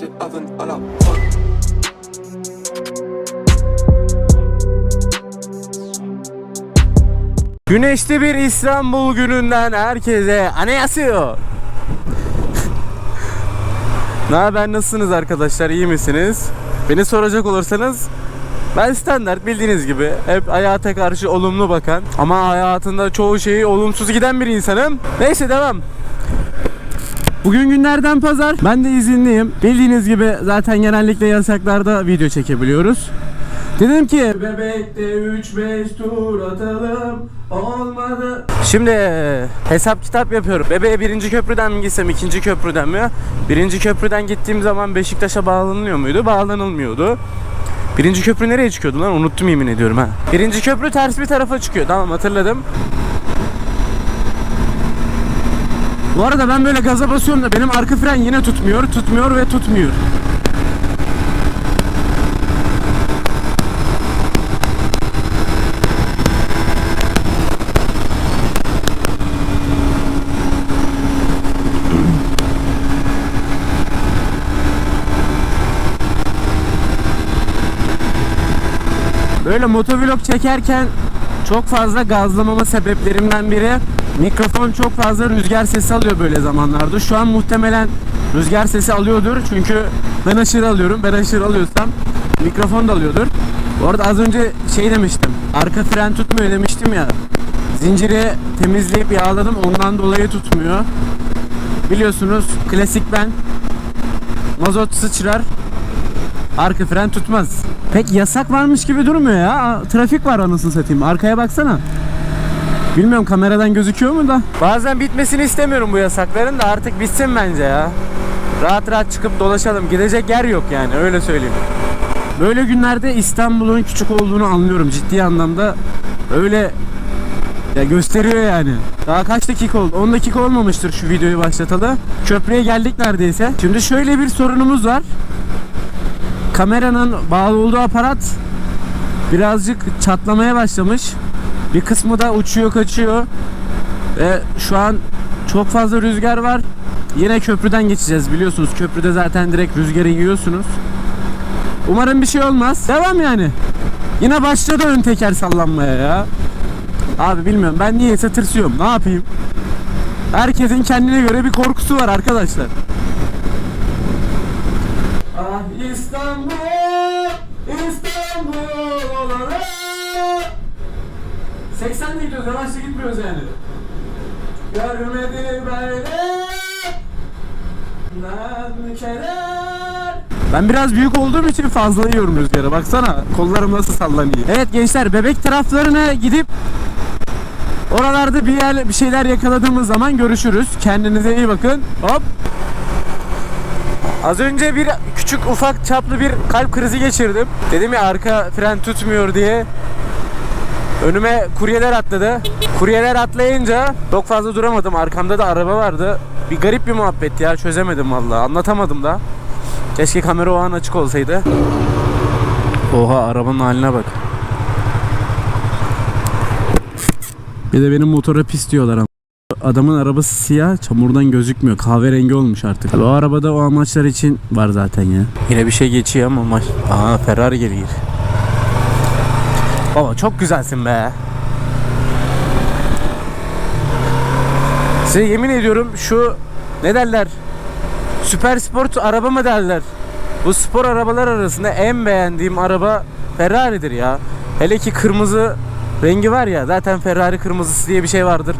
c'est Aven à la Güneşli bir İstanbul gününden herkese annyeonghaseyo. ne haber nasılsınız arkadaşlar iyi misiniz? Beni soracak olursanız ben standart bildiğiniz gibi hep hayata karşı olumlu bakan ama hayatında çoğu şeyi olumsuz giden bir insanım. Neyse devam. Bugün günlerden pazar. Ben de izinliyim. Bildiğiniz gibi zaten genellikle yasaklarda video çekebiliyoruz. Dedim ki bebekte 3-5 tur atalım olmadı. Şimdi hesap kitap yapıyorum. Bebeğe birinci köprüden mi gitsem ikinci köprüden mi? Birinci köprüden gittiğim zaman Beşiktaş'a bağlanılıyor muydu? Bağlanılmıyordu. Birinci köprü nereye çıkıyordu lan? Unuttum yemin ediyorum ha. Birinci köprü ters bir tarafa çıkıyor. Tamam hatırladım. Bu arada ben böyle gaza basıyorum da benim arka fren yine tutmuyor, tutmuyor ve tutmuyor. Böyle motovlog çekerken çok fazla gazlamama sebeplerimden biri mikrofon çok fazla rüzgar sesi alıyor böyle zamanlarda. Şu an muhtemelen rüzgar sesi alıyordur çünkü ben aşırı alıyorum. Ben aşırı alıyorsam mikrofon da alıyordur. Bu arada az önce şey demiştim. Arka fren tutmuyor demiştim ya. Zinciri temizleyip yağladım ondan dolayı tutmuyor. Biliyorsunuz klasik ben mazot sıçrar Arka fren tutmaz. Pek yasak varmış gibi durmuyor ya. Trafik var anasını satayım. Arkaya baksana. Bilmiyorum kameradan gözüküyor mu da. Bazen bitmesini istemiyorum bu yasakların da artık bitsin bence ya. Rahat rahat çıkıp dolaşalım. Gidecek yer yok yani öyle söyleyeyim. Böyle günlerde İstanbul'un küçük olduğunu anlıyorum ciddi anlamda. Öyle ya gösteriyor yani. Daha kaç dakika oldu? 10 dakika olmamıştır şu videoyu başlatalı. Köprüye geldik neredeyse. Şimdi şöyle bir sorunumuz var kameranın bağlı olduğu aparat birazcık çatlamaya başlamış. Bir kısmı da uçuyor kaçıyor. Ve şu an çok fazla rüzgar var. Yine köprüden geçeceğiz biliyorsunuz. Köprüde zaten direkt rüzgarı yiyorsunuz. Umarım bir şey olmaz. Devam yani. Yine başladı ön teker sallanmaya ya. Abi bilmiyorum ben niyeyse tırsıyorum. Ne yapayım? Herkesin kendine göre bir korkusu var arkadaşlar. Gitmiyoruz yani. Görmedi. Nankeler. Ben biraz büyük olduğum için fazla yiyorum rüzgarı. Baksana kollarım nasıl sallanıyor. Evet gençler bebek taraflarına gidip oralarda bir yer bir şeyler yakaladığımız zaman görüşürüz. Kendinize iyi bakın. Hop. Az önce bir küçük ufak çaplı bir kalp krizi geçirdim. Dedim ya arka fren tutmuyor diye. Önüme kuryeler atladı. Kuryeler atlayınca çok fazla duramadım. Arkamda da araba vardı. Bir garip bir muhabbet ya çözemedim vallahi. Anlatamadım da. Keşke kamera o an açık olsaydı. Oha arabanın haline bak. Bir de benim motora pis diyorlar ama. Adamın arabası siyah, çamurdan gözükmüyor. Kahverengi olmuş artık. Tabii o arabada o amaçlar için var zaten ya. Yine bir şey geçiyor ama maç. Aa Ferrari geliyor. Baba çok güzelsin be. Size yemin ediyorum şu ne derler? Süper sport araba mı derler? Bu spor arabalar arasında en beğendiğim araba Ferrari'dir ya. Hele ki kırmızı rengi var ya zaten Ferrari kırmızısı diye bir şey vardır.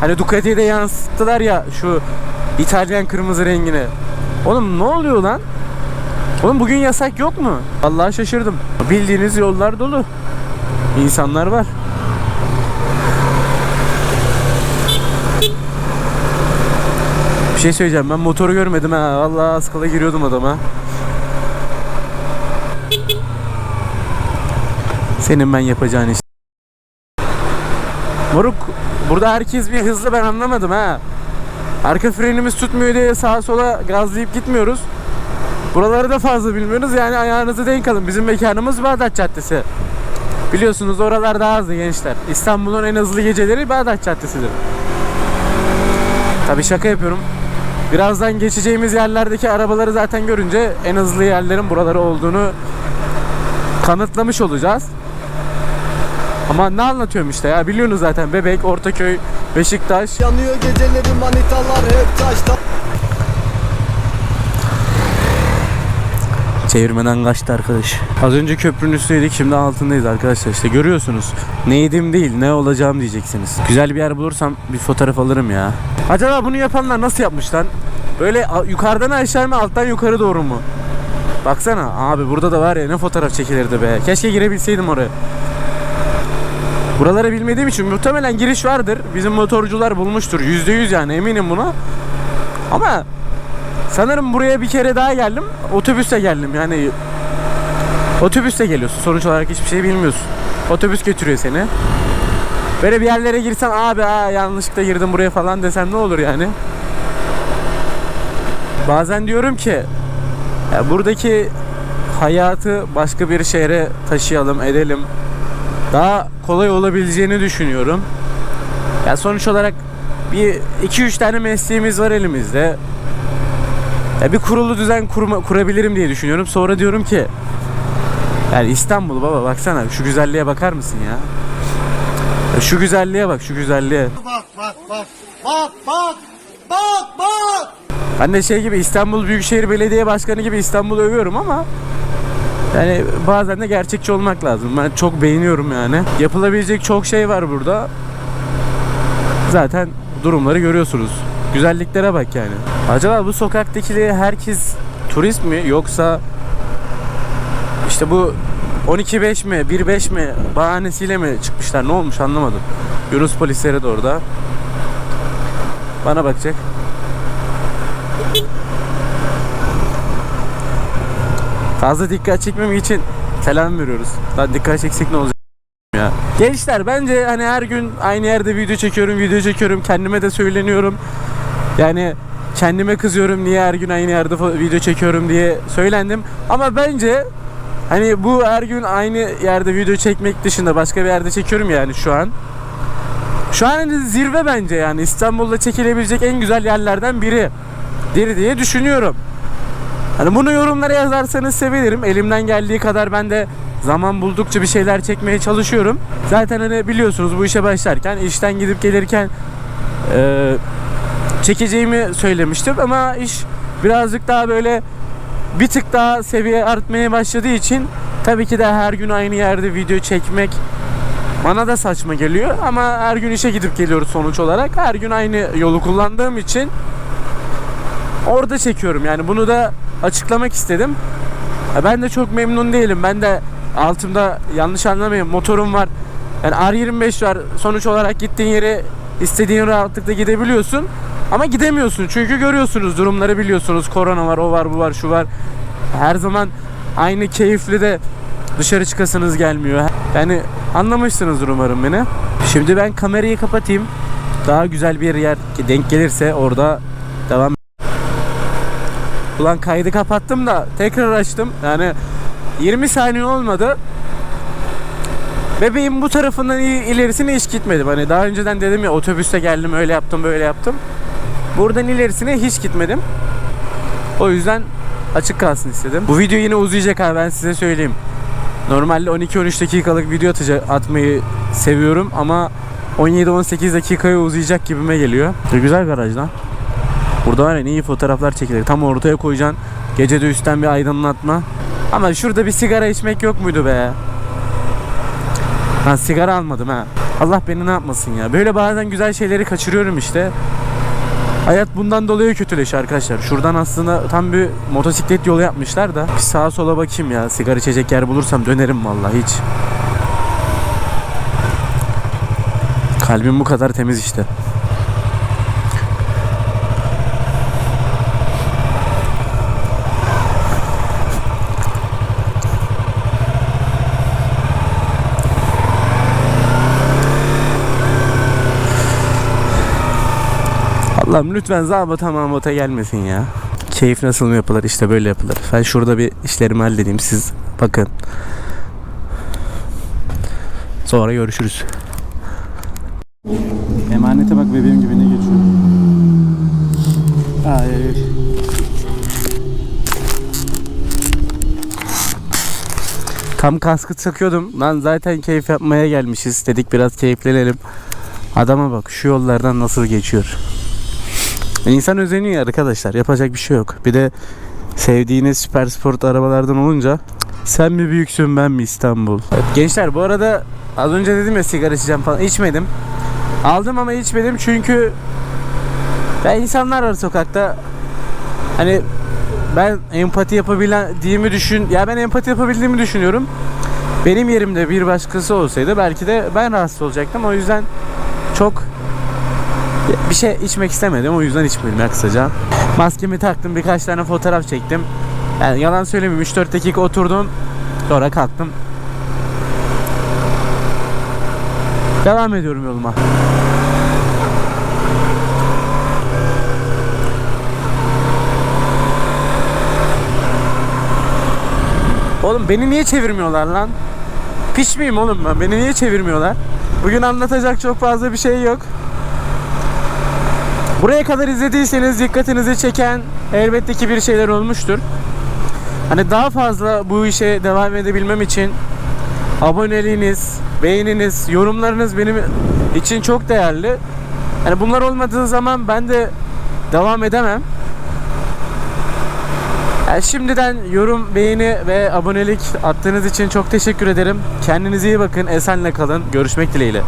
Hani Ducati'ye de yansıttılar ya şu İtalyan kırmızı rengini. Oğlum ne oluyor lan? Oğlum bugün yasak yok mu? Vallahi şaşırdım. Bildiğiniz yollar dolu. İnsanlar var. Bir şey söyleyeceğim ben motoru görmedim ha. Vallahi az kala giriyordum adama. Senin ben yapacağın iş. Moruk burada herkes bir hızlı ben anlamadım ha. Arka frenimiz tutmuyor diye sağa sola gazlayıp gitmiyoruz. Buraları da fazla bilmiyoruz yani ayağınızı denk alın. Bizim mekanımız Bağdat Caddesi. Biliyorsunuz oralar daha hızlı gençler. İstanbul'un en hızlı geceleri Bağdat Caddesi'dir. Tabi şaka yapıyorum. Birazdan geçeceğimiz yerlerdeki arabaları zaten görünce en hızlı yerlerin buraları olduğunu kanıtlamış olacağız. Ama ne anlatıyorum işte ya biliyorsunuz zaten Bebek, Ortaköy, Beşiktaş. Yanıyor geceleri manitalar hep taşta Çevirmeden kaçtı arkadaş. Az önce köprünün üstündeydik şimdi altındayız arkadaşlar. İşte görüyorsunuz. Ne yedim değil ne olacağım diyeceksiniz. Güzel bir yer bulursam bir fotoğraf alırım ya. Acaba bunu yapanlar nasıl yapmış lan? Böyle yukarıdan aşağı mı alttan yukarı doğru mu? Baksana abi burada da var ya ne fotoğraf çekilirdi be. Keşke girebilseydim oraya. Buraları bilmediğim için muhtemelen giriş vardır. Bizim motorcular bulmuştur. %100 yani eminim buna. Ama Sanırım buraya bir kere daha geldim. Otobüste geldim yani. Otobüste geliyorsun. Sonuç olarak hiçbir şey bilmiyorsun. Otobüs götürüyor seni. Böyle bir yerlere girsen abi aa, yanlışlıkla girdim buraya falan desem ne olur yani. Bazen diyorum ki ya buradaki hayatı başka bir şehre taşıyalım, edelim. Daha kolay olabileceğini düşünüyorum. Ya sonuç olarak bir 2-3 tane mesleğimiz var elimizde. Ya bir kurulu düzen kurma, kurabilirim diye düşünüyorum. Sonra diyorum ki yani İstanbul baba baksana şu güzelliğe bakar mısın ya? ya şu güzelliğe bak şu güzelliğe. Bak bak bak bak bak bak bak de şey gibi İstanbul Büyükşehir Belediye Başkanı gibi İstanbul'u övüyorum ama yani bazen de gerçekçi olmak lazım. Ben çok beğeniyorum yani. Yapılabilecek çok şey var burada. Zaten durumları görüyorsunuz. Güzelliklere bak yani. Acaba bu sokaktakileri herkes turist mi yoksa işte bu 12-5 mi 1-5 mi bahanesiyle mi çıkmışlar ne olmuş anlamadım. Yunus polisleri de orada. Bana bakacak. Fazla dikkat çekmemek için selam veriyoruz. Lan dikkat çeksek ne olacak ya. Gençler bence hani her gün aynı yerde video çekiyorum, video çekiyorum. Kendime de söyleniyorum. Yani kendime kızıyorum niye her gün aynı yerde video çekiyorum diye söylendim. Ama bence hani bu her gün aynı yerde video çekmek dışında başka bir yerde çekiyorum yani şu an. Şu an hani zirve bence yani İstanbul'da çekilebilecek en güzel yerlerden biri. Dir diye düşünüyorum. Hani bunu yorumlara yazarsanız sevinirim. Elimden geldiği kadar ben de zaman buldukça bir şeyler çekmeye çalışıyorum. Zaten hani biliyorsunuz bu işe başlarken işten gidip gelirken e, çekeceğimi söylemiştim ama iş birazcık daha böyle bir tık daha seviye artmaya başladığı için tabii ki de her gün aynı yerde video çekmek bana da saçma geliyor ama her gün işe gidip geliyoruz sonuç olarak. Her gün aynı yolu kullandığım için orada çekiyorum yani bunu da açıklamak istedim. Ben de çok memnun değilim. Ben de altımda yanlış anlamayın motorum var. Yani R25 var. Sonuç olarak gittiğin yere istediğin rahatlıkla gidebiliyorsun. Ama gidemiyorsun. Çünkü görüyorsunuz durumları biliyorsunuz. Korona var, o var, bu var, şu var. Her zaman aynı keyifli de dışarı çıkasınız gelmiyor. Yani anlamışsınızdır umarım beni. Şimdi ben kamerayı kapatayım. Daha güzel bir yer denk gelirse orada devam Ulan kaydı kapattım da tekrar açtım. Yani 20 saniye olmadı. Bebeğim bu tarafından il- ilerisine hiç gitmedim. Hani daha önceden dedim ya otobüste geldim öyle yaptım böyle yaptım. Buradan ilerisine hiç gitmedim. O yüzden açık kalsın istedim. Bu video yine uzayacak abi ben size söyleyeyim. Normalde 12-13 dakikalık video atmayı seviyorum ama 17-18 dakikaya uzayacak gibime geliyor. Ne güzel garaj lan. Burada var ya iyi fotoğraflar çekilir. Tam ortaya koyacaksın. Gece de üstten bir aydınlatma. Ama şurada bir sigara içmek yok muydu be? Ben sigara almadım ha. Allah beni ne yapmasın ya. Böyle bazen güzel şeyleri kaçırıyorum işte. Hayat bundan dolayı kötüleşiyor arkadaşlar. Şuradan aslında tam bir motosiklet yolu yapmışlar da. Bir sağa sola bakayım ya. Sigara içecek yer bulursam dönerim vallahi hiç. Kalbim bu kadar temiz işte. Allah'ım lütfen zabıta mamata gelmesin ya. Keyif nasıl mı yapılır? İşte böyle yapılır. Ben şurada bir işlerimi halledeyim. Siz bakın. Sonra görüşürüz. Emanete bak bebeğim gibi ne geçiyor. Ay. Tam kaskı takıyordum. Lan zaten keyif yapmaya gelmişiz. Dedik biraz keyiflenelim. Adama bak şu yollardan nasıl geçiyor. İnsan özeniyor arkadaşlar. Yapacak bir şey yok. Bir de sevdiğiniz süper sport arabalardan olunca sen mi büyüksün ben mi İstanbul? Gençler bu arada az önce dedim ya sigara içeceğim falan. içmedim. Aldım ama içmedim çünkü ya insanlar var sokakta. Hani ben empati yapabildiğimi düşün ya ben empati yapabildiğimi düşünüyorum. Benim yerimde bir başkası olsaydı belki de ben rahatsız olacaktım. O yüzden çok bir şey içmek istemedim. O yüzden içmedim ya kısaca. Maskemi taktım, birkaç tane fotoğraf çektim. Yani yalan söylemeyeyim 3-4 dakika oturdum. Sonra kalktım. Devam ediyorum yoluma. Oğlum beni niye çevirmiyorlar lan? Piç miyim oğlum ben? Beni niye çevirmiyorlar? Bugün anlatacak çok fazla bir şey yok. Buraya kadar izlediyseniz dikkatinizi çeken elbette ki bir şeyler olmuştur. Hani daha fazla bu işe devam edebilmem için aboneliğiniz, beğeniniz, yorumlarınız benim için çok değerli. Hani bunlar olmadığı zaman ben de devam edemem. Yani şimdiden yorum, beğeni ve abonelik attığınız için çok teşekkür ederim. Kendinize iyi bakın, esenle kalın. Görüşmek dileğiyle.